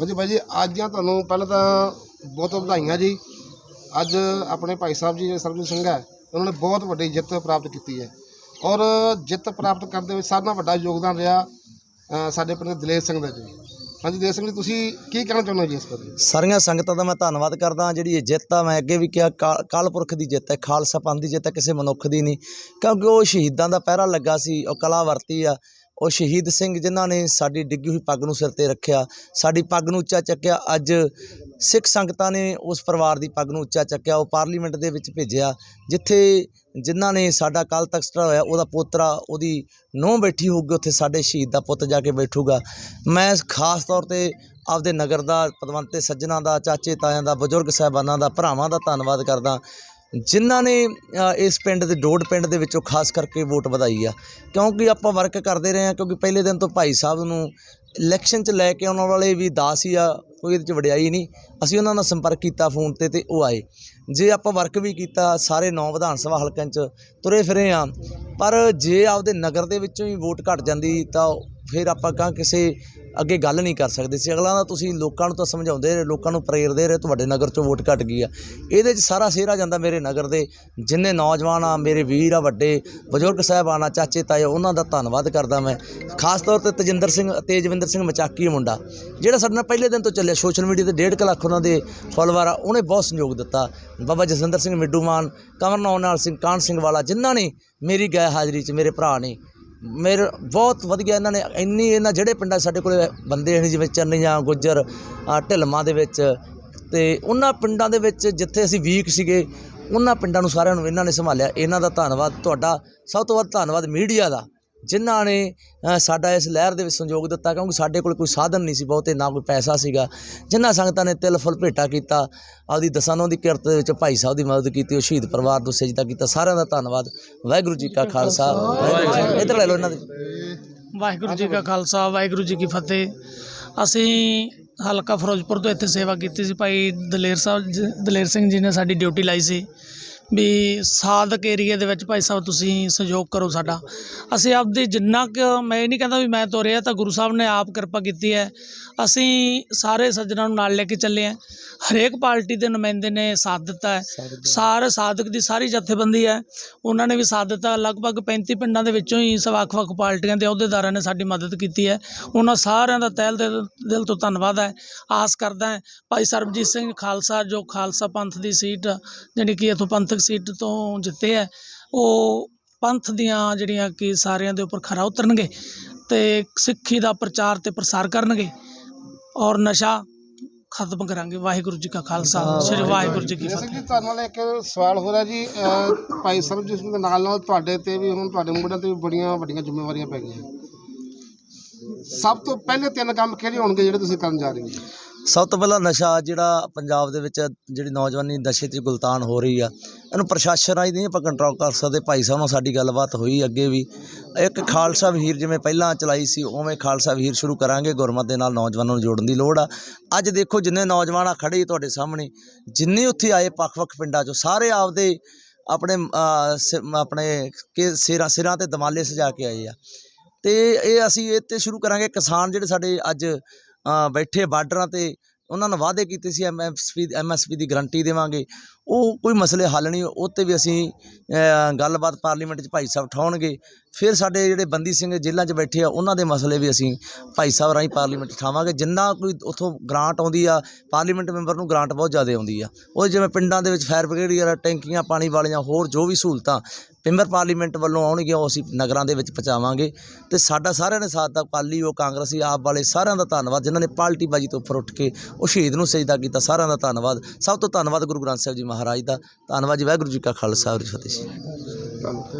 ਹਾਂਜੀ ਭਾਈ ਜੀ, ਅੱਜ ਦੀਆਂ ਤੁਹਾਨੂੰ ਪਹਿਲਾਂ ਤਾਂ ਬਹੁਤ ਵਧਾਈਆਂ ਜੀ। ਅੱਜ ਆਪਣੇ ਭਾਈ ਸਾਹਿਬ ਜੀ, ਸਰਬਜੀਤ ਸਿੰਘ ਹੈ, ਉਹਨਾਂ ਨੇ ਬਹੁਤ ਵੱਡੀ ਜਿੱਤ ਪ੍ਰਾਪਤ ਕੀਤੀ ਹੈ। ਔਰ ਜਿੱਤ ਪ੍ਰਾਪਤ ਕਰਨ ਦੇ ਵਿੱਚ ਸਾਰਿਆਂ ਨਾਲ ਵੱਡਾ ਯੋਗਦਾਨ ਰਿਹਾ ਸਾਡੇ ਪਿੰਡ ਦਲੇਰ ਸਿੰਘ ਦਾ ਜੀ। ਹਾਂਜੀ, ਦਲੇਰ ਸਿੰਘ ਜੀ, ਤੁਸੀਂ ਕੀ ਕਹਿਣਾ ਚਾਹੁੰਦੇ ਹੋ ਜੀ ਇਸ ਬਾਰੇ? ਸਾਰੀਆਂ ਸੰਗਤਾਂ ਦਾ ਮੈਂ ਧੰਨਵਾਦ ਕਰਦਾ ਜਿਹੜੀ ਇਹ ਜਿੱਤ ਆ, ਮੈਂ ਅੱਗੇ ਵੀ ਕਿਹਾ, ਕਾ- ਅਕਾਲ ਪੁਰਖ ਦੀ ਜਿੱਤ ਹੈ, ਖਾਲਸਾ ਪੰਥ ਦੀ ਜਿੱਤ ਹੈ, ਕਿਸੇ ਮਨੁੱਖ ਦੀ ਨਹੀਂ। ਕਿਉਂਕਿ ਉਹ ਸ਼ਹੀਦਾਂ ਦਾ ਪਹਿਰਾ ਲੱਗਾ ਸੀ, ਉਹ ਕਲਾ ਵਰਤੀ ਆ। ਉਹ ਸ਼ਹੀਦ ਸਿੰਘ ਜਿਨ੍ਹਾਂ ਨੇ ਸਾਡੀ ਡਿੱਗੀ ਹੋਈ ਪੱਗ ਨੂੰ ਸਿਰ ਤੇ ਰੱਖਿਆ, ਸਾਡੀ ਪੱਗ ਨੂੰ ਉੱਚਾ ਚੱਕਿਆ, ਅੱਜ ਸਿੱਖ ਸੰਗਤਾਂ ਨੇ ਉਸ ਪਰਿਵਾਰ ਦੀ ਪੱਗ ਨੂੰ ਉੱਚਾ ਚੱਕਿਆ, ਉਹ ਪਾਰਲੀਮੈਂਟ ਦੇ ਵਿੱਚ ਭੇਜਿਆ, ਜਿੱਥੇ ਜਿਨ੍ਹਾਂ ਨੇ ਸਾਡਾ ਕੱਲ ਤਖਤ ਹੋਇਆ, ਉਹਦਾ ਪੋਤਰਾ, ਉਹਦੀ ਨੂੰਹ ਬੈਠੀ ਹੋਊਗੀ, ਉੱਥੇ ਸਾਡੇ ਸ਼ਹੀਦ ਦਾ ਪੁੱਤ ਜਾ ਕੇ ਬੈਠੂਗਾ। ਮੈਂ ਖਾਸ ਤੌਰ ਤੇ ਆਪਦੇ ਨਗਰ ਦਾ, ਪਦਵੰਤੇ ਸੱਜਣਾ ਦਾ, ਚਾਚੇ ਤਾਇਆਂ ਦਾ, ਬਜ਼ੁਰਗ ਸਾਹਿਬਾਨਾਂ ਦਾ, ਭਰਾਵਾਂ ਦਾ ਧੰਨਵਾਦ ਕਰਦਾ। ਜਿਨ੍ਹਾਂ ਨੇ ਇਸ ਪਿੰਡ ਦੇ, ਡੋਡ ਪਿੰਡ ਦੇ ਵਿੱਚੋਂ ਖਾਸ ਕਰਕੇ ਵੋਟ ਵਧਾਈ ਆ। ਕਿਉਂਕਿ ਆਪਾਂ ਵਰਕ ਕਰਦੇ ਰਹੇ ਹਾਂ, ਕਿਉਂਕਿ ਪਹਿਲੇ ਦਿਨ ਤੋਂ ਭਾਈ ਸਾਹਿਬ ਨੂੰ ਇਲੈਕਸ਼ਨ 'ਚ ਲੈ ਕੇ ਆਉਣ ਵਾਲੇ ਵੀ ਦਾਸ ਹੀ ਆ, ਕੋਈ ਇਹਦੇ 'ਚ ਵਡਿਆਈ ਨਹੀਂ। ਅਸੀਂ ਉਹਨਾਂ ਨਾਲ ਸੰਪਰਕ ਕੀਤਾ ਫੋਨ ਤੇ ਤੇ ਉਹ ਆਏ। ਜੇ ਆਪਾਂ ਵਰਕ ਵੀ ਕੀਤਾ, ਸਾਰੇ ਨੌ ਵਿਧਾਨ ਸਭਾ ਹਲਕਿਆਂ 'ਚ ਤੁਰੇ ਫਿਰੇ ਆ ਪਰ ਜੇ ਆਪਦੇ ਨਗਰ ਦੇ ਵਿੱਚੋਂ ਹੀ ਵੋਟ ਘਟ ਜਾਂਦੀ ਤਾਂ ਫਿਰ ਆਪਾਂ ਕਹਾਂ ਕਿਸੇ ਅੱਗੇ ਗੱਲ ਨਹੀਂ ਕਰ ਸਕਦੇ ਸੀ। ਅਗਲਾ ਨਾ ਤੁਸੀਂ ਲੋਕਾਂ ਨੂੰ ਤਾਂ ਸਮਝਾਉਂਦੇ ਰਹੇ, ਲੋਕਾਂ ਨੂੰ ਪ੍ਰੇਰਦੇ ਰਹੇ, ਤੁਹਾਡੇ ਨਗਰ 'ਚੋਂ ਵੋਟ ਘਟ ਗਈ ਆ। ਇਹਦੇ 'ਚ ਸਾਰਾ ਸਿਹਰਾ ਜਾਂਦਾ ਮੇਰੇ ਨਗਰ ਦੇ। ਜਿੰਨੇ ਨੌਜਵਾਨ ਆ, ਮੇਰੇ ਵੀਰ ਆ, ਵੱਡੇ ਬਜ਼ੁਰਗ ਸਾਹਿਬਾਨ ਆ, ਚਾਚੇ, ਤਾਏ, ਉਹਨਾਂ ਦਾ ਧੰਨਵਾਦ ਕਰਦਾ ਮੈਂ। ਖਾਸ ਤੌਰ ਤੇ ਤਜਿੰਦਰ ਸਿੰਘ, ਤੇਜਵਿੰਦਰ ਸਿੰਘ ਮਚਾਕੀ ਮੁੰਡਾ, ਜਿਹੜਾ ਸਾਡੇ ਨਾਲ ਪਹਿਲੇ ਦਿਨ ਤੋਂ ਚੱਲਿਆ ਸੋਸ਼ਲ ਮੀਡੀਆ ਤੇ 1.5 ਲੱਖ ਉਹਨਾਂ ਦੇ ਫਾਲੋਅਰ ਆ, ਉਹਨੇ ਬਹੁਤ ਸਹਿਯੋਗ ਦਿੱਤਾ। ਬਾਬਾ ਜਸਵਿੰਦਰ ਸਿੰਘ ਮਿੱਡੂਮਾਨ ਕਮਰ ਨਾਲ ਸਿੰਘ ਕਾਨ ਸਿੰਘ ਵਾਲਾ, ਜਿਨ੍ਹਾਂ ਨੇ ਮੇਰੀ ਗੈਰ ਹਾਜ਼ਰੀ 'ਚ, ਮੇਰੇ ਭਰਾ ਨੇ। ਮੇਰੇ ਬਹੁਤ ਵਧੀਆ ਇਹਨਾਂ ਨੇ ਇੰਨੀ ਇਹਨਾਂ ਜਿਹੜੇ ਪਿੰਡਾਂ 'ਚ ਸਾਡੇ ਕੋਲੇ ਬੰਦੇ ਨੇ ਜਿਵੇਂ ਚੰਨੀਆਂ ਗੁੱਜਰ ਆ, ਢਿਲਮਾਂ ਦੇ ਵਿੱਚ ਤੇ ਉਹਨਾਂ ਪਿੰਡਾਂ ਦੇ ਵਿੱਚ ਜਿੱਥੇ ਅਸੀਂ ਵੀਕ ਸੀਗੇ ਉਹਨਾਂ ਪਿੰਡਾਂ ਨੂੰ ਸਾਰਿਆਂ ਨੂੰ ਇਹਨਾਂ ਨੇ ਸੰਭਾਲਿਆ। ਇਹਨਾਂ ਦਾ ਧੰਨਵਾਦ ਤੁਹਾਡਾ। ਸਭ ਤੋਂ ਵੱਧ ਧੰਨਵਾਦ ਮੀਡੀਆ ਦਾ। ਜਿਨ੍ਹਾਂ ਨੇ ਸਾਡਾ ਇਸ ਲਹਿਰ ਦੇ ਵਿੱਚ ਸੰਯੋਗ ਦਿੱਤਾ, ਕਿਉਂਕਿ ਸਾਡੇ ਕੋਲ ਕੋਈ ਸਾਧਨ ਨਹੀਂ ਸੀ ਬਹੁਤੇ, ਨਾ ਕੋਈ ਪੈਸਾ ਸੀਗਾ। ਜਿਨ੍ਹਾਂ ਸੰਗਤਾਂ ਨੇ ਤਿਲ ਫੁੱਲ ਭੇਟਾ ਕੀਤਾ, ਆਪਦੀ ਦਸਾਨੋਂ ਦੀ ਕਿਰਤ ਦੇ ਵਿੱਚ ਭਾਈ ਸਾਹਿਬ ਦੀ ਮਦਦ ਕੀਤੀ, ਉਹ ਸ਼ਹੀਦ ਪਰਿਵਾਰ ਨੂੰ ਸਜਦਾ ਕੀਤਾ। ਸਾਰਿਆਂ ਦਾ ਧੰਨਵਾਦ। ਵਾਹਿਗੁਰੂ ਜੀ ਕਾ ਖਾਲਸਾ। ਵਾਹਿਗੁਰੂ ਜੀ ਇੱਧਰ ਲੈ ਲਓ ਇਹਨਾਂ ਦੇ। ਵਾਹਿਗੁਰੂ ਜੀ ਕਾ ਖਾਲਸਾ, ਵਾਹਿਗੁਰੂ ਜੀ ਕੀ ਫਤਿਹ। ਅਸੀਂ ਹਲਕਾ ਫਿਰੋਜ਼ਪੁਰ ਤੋਂ ਇੱਥੇ ਸੇਵਾ ਕੀਤੀ ਸੀ। ਭਾਈ ਦਲੇਰ ਸਾਹਿਬ ਜੀ- ਦਲੇਰ ਸਿੰਘ ਜੀ ਨੇ ਸਾਡੀ ਡਿਊਟੀ ਲਾਈ ਸੀ। ਵੀ ਸਾਧਕ ਏਰੀਏ ਦੇ ਵਿੱਚ ਭਾਈ ਸਾਹਿਬ ਤੁਸੀਂ ਸਹਿਯੋਗ ਕਰੋ ਸਾਡਾ। ਅਸੀਂ ਆਪਦੀ ਜਿੰਨਾ ਕੁ ਮੈਂ ਇਹ ਨਹੀਂ ਕਹਿੰਦਾ ਵੀ ਮੈਂ ਤੋਰਿਆ ਤਾਂ ਗੁਰੂ ਸਾਹਿਬ ਨੇ ਆਪ ਕਿਰਪਾ ਕੀਤੀ ਹੈ। ਅਸੀਂ ਸਾਰੇ ਸੱਜਣਾਂ ਨੂੰ ਨਾਲ ਲੈ ਕੇ ਚੱਲੇ ਆ ਹਰੇਕ ਪਾਰਟੀ ਦੇ ਨੁਮਾਇੰਦੇ ਨੇ ਸਾਥ ਦਿੱਤਾ ਹੈ। ਸਾਰੇ ਸਾਧਕ ਦੀ ਸਾਰੀ ਜਥੇਬੰਦੀ ਹੈ। ਉਹਨਾਂ ਨੇ ਵੀ ਸਾਥ ਦਿੱਤਾ। ਲਗਭਗ 35 ਪਿੰਡਾਂ ਦੇ ਵਿੱਚੋਂ ਹੀ ਵੱਖ-ਵੱਖ ਪਾਰਟੀਆਂ ਦੇ ਅਹੁਦੇਦਾਰਾਂ ਨੇ ਸਾਡੀ ਮਦਦ ਕੀਤੀ ਹੈ। ਉਹਨਾਂ ਸਾਰਿਆਂ ਦਾ ਤਹਿ ਦਿਲ ਦਿਲ ਤੋਂ ਧੰਨਵਾਦ ਹੈ। ਆਸ ਕਰਦਾ ਹੈ ਭਾਈ ਸਰਬਜੀਤ ਸਿੰਘ ਖਾਲਸਾ ਜੋ ਖਾਲਸਾ ਪੰਥ ਦੀ ਸੀਟ ਜਿਹੜੀ ਕਿ ਇਥੋਂ ਪੰਥਕ ਸੀਟ ਤੋਂ ਜਿੱਤੇ ਹੈ ਉਹ ਪੰਥ ਦੀਆਂ ਜਿਹੜੀਆਂ ਕਿ ਸਾਰਿਆਂ ਦੇ ਉੱਪਰ ਖਰਾ ਉਤਰਨਗੇ ਤੇ ਸਿੱਖੀ ਦਾ ਪ੍ਰਚਾਰ ਤੇ ਪ੍ਰਸਾਰ ਕਰਨਗੇ ਔਰ ਨਸ਼ਾ ਖਤਮ ਕਰਾਂਗੇ। ਵਾਹਿਗੁਰੂ ਜੀ ਕਾ ਖਾਲਸਾ ਸ੍ਰੀ ਵਾਹਿਗੁਰੂ ਜੀ ਕੀ ਫਤਿਹ। ਜੀ ਤੁਹਾਡੇ ਨਾਲ ਇੱਕ ਸਵਾਲ ਹੋ ਰਿਹਾ ਜੀ ਭਾਈ ਸਰਬਜੀਤ ਸਿੰਘ ਦੇ ਨਾਲ ਨਾਲ ਤੁਹਾਡੇ ਤੇ ਵੀ ਹੁਣ ਤੁਹਾਡੇ ਮੁੰਡਿਆਂ ਤੇ ਵੀ ਬੜੀਆਂ ਵੱਡੀਆਂ ਜ਼ਿੰਮੇਵਾਰੀਆਂ ਪੈ ਗਈਆਂ। ਸਭ ਤੋਂ ਪਹਿਲੇ ਤਿੰਨ ਕੰਮ ਕਿਹੜੇ ਹੋਣਗੇ ਜਿਹੜੇ ਤੁਸੀਂ ਕਰਨ ਜਾ ਰਹੇ ਹੋ? ਸਭ ਤੋਂ ਪਹਿਲਾਂ ਨਸ਼ਾ ਜਿਹੜਾ ਪੰਜਾਬ ਦੇ ਵਿੱਚ ਜਿਹੜੀ ਨੌਜਵਾਨੀ ਨਸ਼ੇ 'ਚ ਗੁਲਤਾਨ ਹੋ ਰਹੀ ਆ, ਇਹਨੂੰ ਪ੍ਰਸ਼ਾਸਨ ਰਾਹੀਂ ਨਹੀਂ ਆਪਾਂ ਕੰਟਰੋਲ ਕਰ ਸਕਦੇ। ਭਾਈ ਸਾਹਿਬ ਨਾਲ ਸਾਡੀ ਗੱਲਬਾਤ ਹੋਈ ਅੱਗੇ ਵੀ। ਇੱਕ ਖਾਲਸਾ ਵੀਰ ਜਿਵੇਂ ਪਹਿਲਾਂ ਚਲਾਈ ਸੀ, ਉਵੇਂ ਖਾਲਸਾ ਵੀਰ ਸ਼ੁਰੂ ਕਰਾਂਗੇ, ਗੁਰਮਤ ਦੇ ਨਾਲ ਨੌਜਵਾਨਾਂ ਨੂੰ ਜੋੜਨ ਦੀ ਲੋੜ ਆ। ਅੱਜ ਦੇਖੋ ਜਿੰਨੇ ਨੌਜਵਾਨ ਆ ਖੜੇ ਤੁਹਾਡੇ ਸਾਹਮਣੇ, ਜਿੰਨੇ ਉੱਥੇ ਆਏ ਵੱਖ-ਵੱਖ ਪਿੰਡਾਂ 'ਚੋਂ, ਸਾਰੇ ਆਪਦੇ ਆਪਣੇ ਸਿ- ਆਪਣੇ, ਕਿ ਸਿਰਾਂ ਸਿਰਾਂ ਤੇ ਦਮਾਲੇ ਸਜਾ ਕੇ ਆਏ ਆ। ਤੇ ਇਹ ਅਸੀਂ ਇਹ ਤੇ ਸ਼ੁਰੂ ਕਰਾਂਗੇ। ਕਿਸਾਨ ਜਿਹੜੇ ਸਾਡੇ ਅੱਜ ਬੈਠੇ ਬਾਰਡਰਾਂ ਤੇ, ਉਹਨਾਂ ਨੂੰ ਵਾਅਦੇ ਕੀਤੇ ਸੀ ਐਮਐਸਪੀ ਐਮਐਸਪੀ ਦੀ ਗਰੰਟੀ ਦੇਵਾਂਗੇ। ਉਹ ਕੋਈ ਮਸਲੇ ਹੱਲ ਨਹੀਂ ਉਹ 'ਤੇ ਵੀ ਅਸੀਂ ਗੱਲਬਾਤ ਪਾਰਲੀਮੈਂਟ 'ਚ ਭਾਈ ਸਾਹਿਬ ਉਠਾਉਣਗੇ ਫਿਰ ਸਾਡੇ ਜਿਹੜੇ ਬੰਦੀ ਸਿੰਘ ਜੇਲ੍ਹਾਂ 'ਚ ਬੈਠੇ ਆ, ਉਹਨਾਂ ਦੇ ਮਸਲੇ ਵੀ ਅਸੀਂ ਭਾਈ ਸਾਹਿਬ ਰਾਹੀਂ ਪਾਰਲੀਮੈਂਟ 'ਚ ਉਠਾਵਾਂਗੇ ਜਿੰਨਾ ਕੋਈ ਉੱਥੋਂ ਗ੍ਰਾਂਟ ਆਉਂਦੀ ਆ, ਪਾਰਲੀਮੈਂਟ ਮੈਂਬਰ ਨੂੰ ਗ੍ਰਾਂਟ ਬਹੁਤ ਜ਼ਿਆਦਾ ਆਉਂਦੀ ਆ। ਉਹ ਜਿਵੇਂ ਪਿੰਡਾਂ ਦੇ ਵਿੱਚ ਫਾਇਰ ਬ੍ਰਿਗੇਡ ਵਗੈਰਾ ਟੈਂਕੀਆਂ, ਪਾਣੀ ਵਾਲੀਆਂ, ਹੋਰ ਜੋ ਵੀ ਸਹੂਲਤਾਂ ਮੈਂਬਰ ਪਾਰਲੀਮੈਂਟ ਵੱਲੋਂ ਆਉਣਗੀਆਂ, ਉਹ ਅਸੀਂ ਨਗਰਾਂ ਦੇ ਵਿੱਚ ਪਹੁੰਚਾਵਾਂਗੇ। ਤੇ ਸਾਡਾ ਸਾਰਿਆਂ ਨੇ ਸਾਥ ਦਾ ਅਕਾਲੀ ਉਹ ਕਾਂਗਰਸੀ, ਆਪ ਵਾਲੇ ਸਾਰਿਆਂ ਦਾ ਧੰਨਵਾਦ। ਜਿਨ੍ਹਾਂ ਨੇ ਪਾਰਟੀ ਬਾਜੀ ਤੋਂ ਉੱਪਰ ਉੱਠ ਕੇ ਉਹ ਸ਼ਹੀਦ ਨੂੰ ਸਜਦਾ ਕੀਤਾ, ਸਾਰਿਆਂ ਦਾ ਧੰਨਵਾਦ। ਸਭ ਤੋਂ ਧੰਨਵਾਦ ਗੁਰੂ ਗ੍ਰੰਥ ਸਾਹਿਬ ਜੀ ਮਹਾਰਾਜ। ਦਾ। ਧੰਨਵਾਦ ਜੀ ਵਾਹਿਗੁਰੂ ਜੀ ਕਾ ਖਾਲਸਾ ਵਾਹਿਗੁਰੂ ਜੀ ਕੀ ਫਤਿਹ ਜੀ।